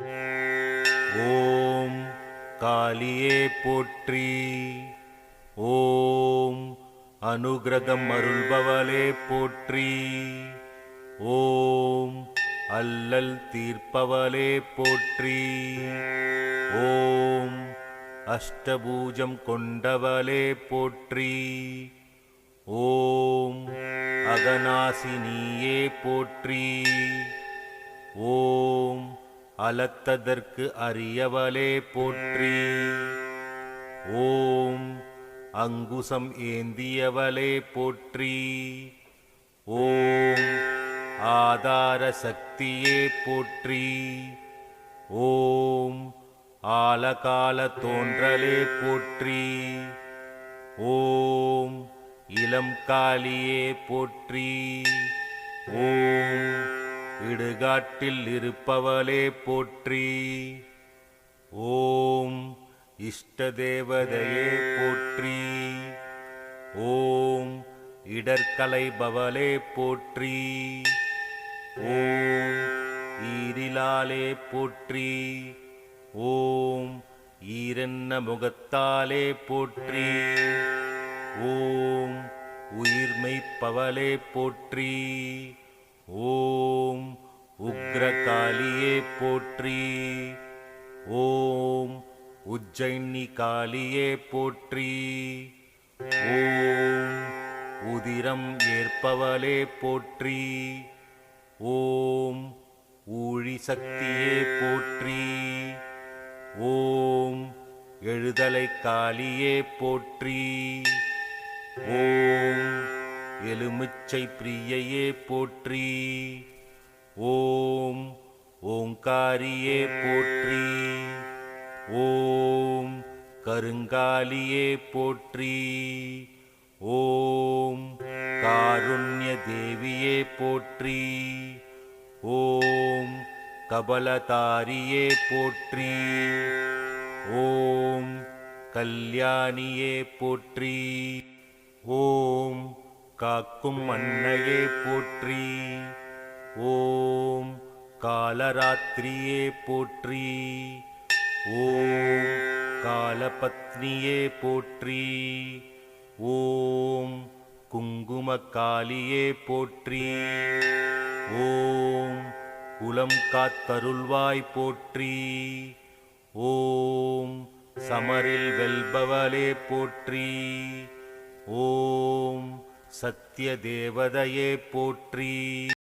ஓம் காளியே போற்றி. ஓம் அனுகிரகம் அருள்பவளே போற்றி. ஓம் அல்லல் தீர்ப்பவளே போற்றி. ஓம் அஷ்டபூஜம் கொண்டவளே போற்றி. ஓம் அகநாசினியே போற்றி. ஓம் அலத்ததற்கு அரியவளே போற்றி. ஓம் அங்குசம் ஏந்தியவளே போற்றி. ஓம் ஆதார சக்தியே போற்றி. ஓம் ஆலகால தோன்றலே போற்றி. ஓம் இளம் காளியே போற்றி. ஓம் இடுகாட்டில் இருப்பவளே போற்றி. ஓம் இஷ்ட தேவதையே போற்றி. ஓம் இடர்கலை பவலே போற்றி. ஓம் ஈரிலாலே போற்றி. ஓம் ஈரன்ன முகத்தாலே போற்றி. ஓம் உயிர்மை பவலே போற்றி. உக்ரகாளியே போற்றி. ஓம் உஜ்ஜயினி காளியே போற்றி. ஓம் உதிரம் ஏற்பவளே போற்றி. ஓம் ஊழி சக்தியே போற்றி. ஓம் எழுதலை காளியே போற்றி. ஓம் எலுமிச்சை பிரியையே போற்றி. ஓம் ஓங்காரியே போற்றி. ஓம் கருங்காலியே போற்றி. ஓம் காருண்ய தேவியே போற்றி. ஓம் கபலதாரியே போற்றி. ஓம் கல்யாணியே போற்றி. ஓம் காக்கும் அன்னையே போற்றி. ஓம் காலராத்திரியே போற்றி. ஓம் காலபத்னியே போற்றி. ஓம் குங்குமக்காலியே போற்றி. ஓம் குலம் காத்தருள்வாய் போற்றி. ஓம் சமரில் வெல்பவளே போற்றி. ஓம் சத்ய தேவதையே போற்றி.